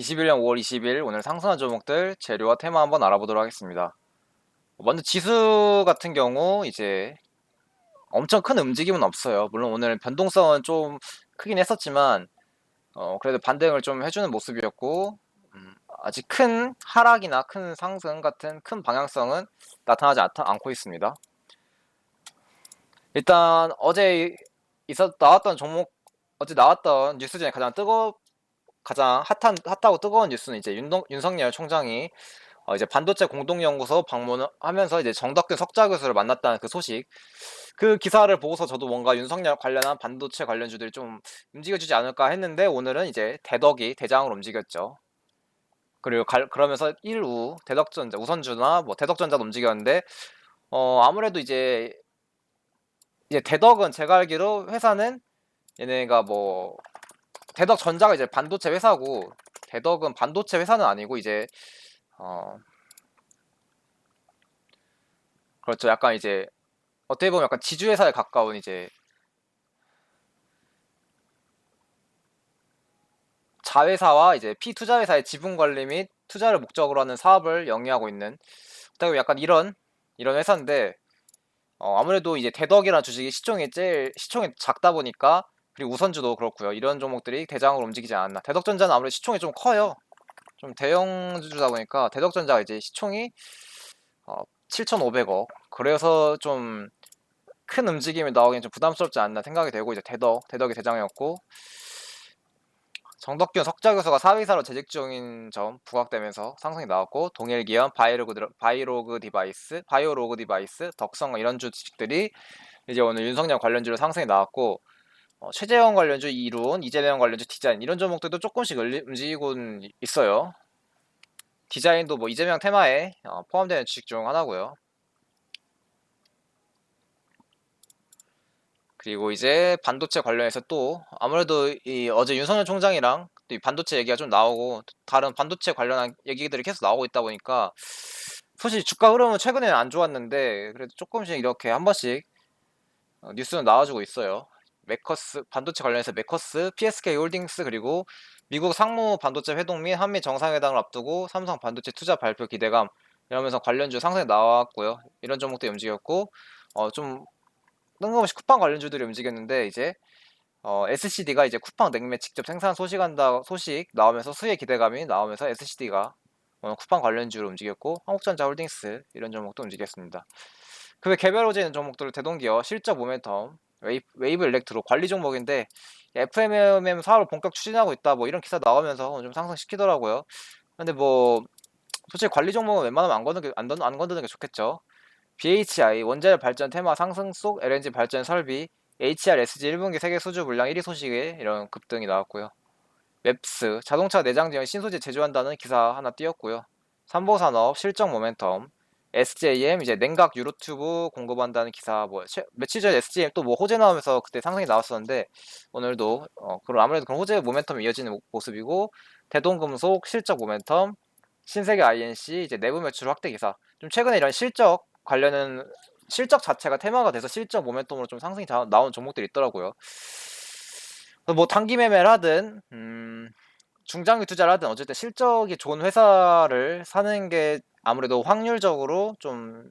21년 5월 20일 오늘 상승한 종목들 재료와 테마 한번 알아보도록 하겠습니다. 먼저 지수 같은 경우 이제 엄청 큰 움직임은 없어요. 물론 오늘 변동성은 좀 크긴 했었지만 어, 그래도 반등을 좀 해주는 모습이었고 음, 아직 큰 하락이나 큰 상승 같은 큰 방향성은 나타나지 않, 않고 있습니다. 일단 어제 있었 나왔던 종목 어제 나왔던 뉴스 중에 가장 뜨거 가장 핫한 핫하고 뜨거운 뉴스는 이제 윤동, 윤석열 총장이 어, 이제 반도체 공동연구소 방문하면서 이제 정덕균 석좌 교수를 만났다는 그 소식. 그 기사를 보고서 저도 뭔가 윤석열 관련한 반도체 관련주들이 좀 움직여주지 않을까 했는데 오늘은 이제 대덕이 대장으로 움직였죠. 그리고 갈, 그러면서 1우 대덕전자 우선주나 뭐 대덕전자도 움직였는데 어 아무래도 이제 이제 대덕은 제가 알기로 회사는 얘네가 뭐 대덕 전자가 이제 반도체 회사고 대덕은 반도체 회사는 아니고 이제 어 그렇죠. 약간 이제 어떻게 보면 약간 지주 회사에 가까운 이제 자회사와 이제 피투자 회사의 지분 관리 및 투자를 목적으로 하는 사업을 영위하고 있는 보면 약간 이런 이런 회사인데 어 아무래도 이제 대덕이라는 주식이 시총이 제일 시총이 작다 보니까 그리고 우선주도 그렇고요. 이런 종목들이 대장으로 움직이지 않았나. 대덕전자는 아무래도 시총이 좀 커요. 좀 대형주다 보니까 대덕전자가 이제 시총이 어, 7,500억. 그래서 좀 큰 움직임이 나오기엔 좀 부담스럽지 않나 생각이 되고 이제 대덕, 대덕이 대장이었고 정덕균 석자 교수가 사위사로 재직 중인 점 부각되면서 상승이 나왔고 동일기업, 바이로그, 바이로그 디바이스, 바이오로그 디바이스, 덕성 이런 주식들이 이제 오늘 윤석열 관련주로 상승이 나왔고 어, 최재형 관련주 이론, 이재명 관련주 디자인 이런 종목들도 조금씩 움직이고 있어요. 디자인도 뭐 이재명 테마에 어, 포함되는 주식 중 하나고요. 그리고 이제 반도체 관련해서 또 아무래도 이 어제 윤석열 총장이랑 또 이 반도체 얘기가 좀 나오고 다른 반도체 관련한 얘기들이 계속 나오고 있다 보니까 사실 주가 흐름은 최근에는 안 좋았는데 그래도 조금씩 이렇게 한 번씩 어, 뉴스는 나와주고 있어요. 메커스 반도체 관련해서 메커스, PSK 홀딩스 그리고 미국 상무 반도체 회동 및 한미 정상회담을 앞두고 삼성 반도체 투자 발표 기대감 이러면서 관련주 상승이 나왔고요. 이런 종목들이 움직였고 어, 좀 뜬금없이 쿠팡 관련주들이 움직였는데 이제 어, SCD가 이제 쿠팡 냉매 직접 생산 소식한다 소식 나오면서 수혜 기대감이 나오면서 SCD가 어, 쿠팡 관련주로 움직였고 한국전자 홀딩스 이런 종목도 움직였습니다. 그 외 개별 호재 있는 종목들을 대동기어 실적 모멘텀 웨이브, 웨이브 일렉트로 관리 종목인데 FMM 사업을 본격 추진하고 있다 뭐 이런 기사 나오면서 좀 상승시키더라고요. 근데 뭐 솔직히 관리 종목은 웬만하면 안 건드는 게, 안, 안 건드는 게 좋겠죠. BHI 원자력 발전 테마 상승 속 LNG 발전 설비 HRSG 1분기 세계 수주 물량 1위 소식에 이런 급등이 나왔고요. 맵스 자동차 내장 지원 신소재 제조한다는 기사 하나 띄었고요. 삼보산업 실적 모멘텀 SJM 이제 냉각 유로튜브 공급한다는 기사 뭐 며칠 전 SJM 또 뭐 호재 나오면서 그때 상승이 나왔었는데 오늘도 어 그럼 아무래도 그런 호재 모멘텀이 이어지는 모습이고 대동금속 실적 모멘텀 신세계 INC 이제 내부 매출 확대 기사 좀 최근에 이런 실적 관련은 실적 자체가 테마가 돼서 실적 모멘텀으로 좀 상승이 나온 종목들이 있더라고요. 뭐 단기 매매를 하든 음, 중장기 투자를 하든 어쨌든 실적이 좋은 회사를 사는 게 아무래도 확률적으로 좀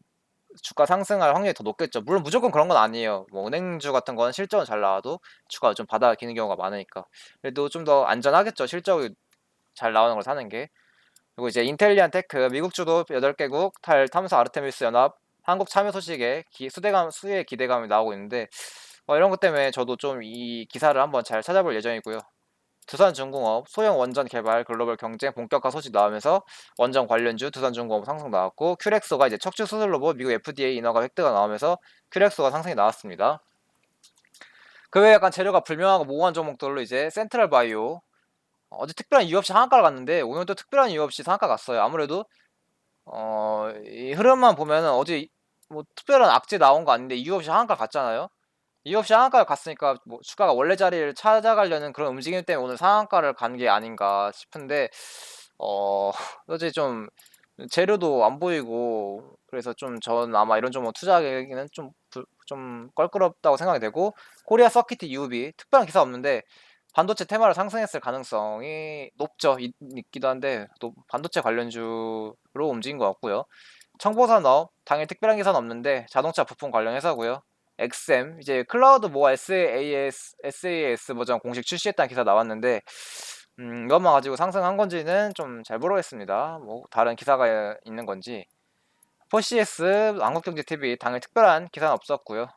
주가 상승할 확률이 더 높겠죠. 물론 무조건 그런 건 아니에요. 뭐 은행주 같은 건 실적은 잘 나와도 주가가 좀 바닥기는 경우가 많으니까. 그래도 좀 더 안전하겠죠. 실적이 잘 나오는 걸 사는 게. 그리고 이제 인텔리안 테크 미국 주도 8개국 탈 탐사 아르테미스 연합 한국 참여 소식에 기, 수대감 수의 기대감이 나오고 있는데 어, 이런 것 때문에 저도 좀 이 기사를 한번 잘 찾아볼 예정이고요. 두산중공업 소형 원전 개발 글로벌 경쟁 본격화 소식 나오면서 원전 관련주 두산중공업 상승 나왔고 큐렉소가 이제 척추 수술 로봇 미국 FDA 인허가 획득가 나오면서 큐렉소가 상승이 나왔습니다. 그 외에 약간 재료가 불명하고 모호한 종목들로 이제 센트럴 바이오 어제 특별한 이유 없이 상한가를 갔는데 오늘도 특별한 이유 없이 상한가 갔어요. 아무래도 어, 이 흐름만 보면은 어제 뭐 특별한 악재 나온 거 아닌데 이유 없이 상한가 갔잖아요. 이유 없이 상한가를 갔으니까 뭐 주가가 원래 자리를 찾아가려는 그런 움직임 때문에 오늘 상한가를 간 게 아닌가 싶은데 어 어제 좀 재료도 안 보이고 그래서 좀 전 아마 이런 종목 투자하기는 좀 좀 껄끄럽다고 생각이 되고 코리아 서키트 UB 특별한 기사 없는데 반도체 테마를 상승했을 가능성이 높죠. 있 있기도 한데 또 반도체 관련주로 움직인 것 같고요. 청보산업 당일 특별한 기사는 없는데 자동차 부품 관련 회사고요. 엑셈 이제 클라우드 뭐 SAS SAS 버전 공식 출시했다는 기사 나왔는데 음 이것만 가지고 상승한 건지는 좀 잘 모르겠습니다. 뭐 다른 기사가 있는 건지. 포시에스 한국경제TV 당일 특별한 기사는 없었고요.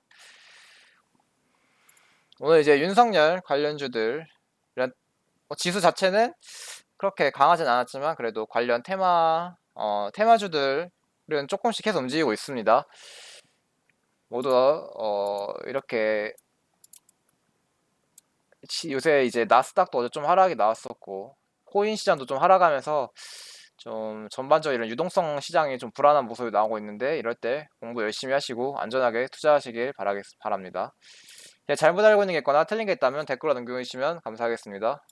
오늘 이제 윤석열 관련주들 어 지수 자체는 그렇게 강하진 않았지만 그래도 관련 테마 어 테마주들은 쪼끔씩 계속 움직이고 있습니다. 모두 어 이렇게 치 요새 이제 나스닥도 어제 좀 하락이 나왔었고 코인 시장도 좀 하락하면서 좀 전반적으로 이런 유동성 시장이 좀 불안한 모습이 나오고 있는데 이럴 때 공부 열심히 하시고 안전하게 투자하시길 바라겠 바랍니다. 예 잘못 알고 있는 게 있거나 틀린 게 있다면 댓글로 남겨 주시면 감사하겠습니다.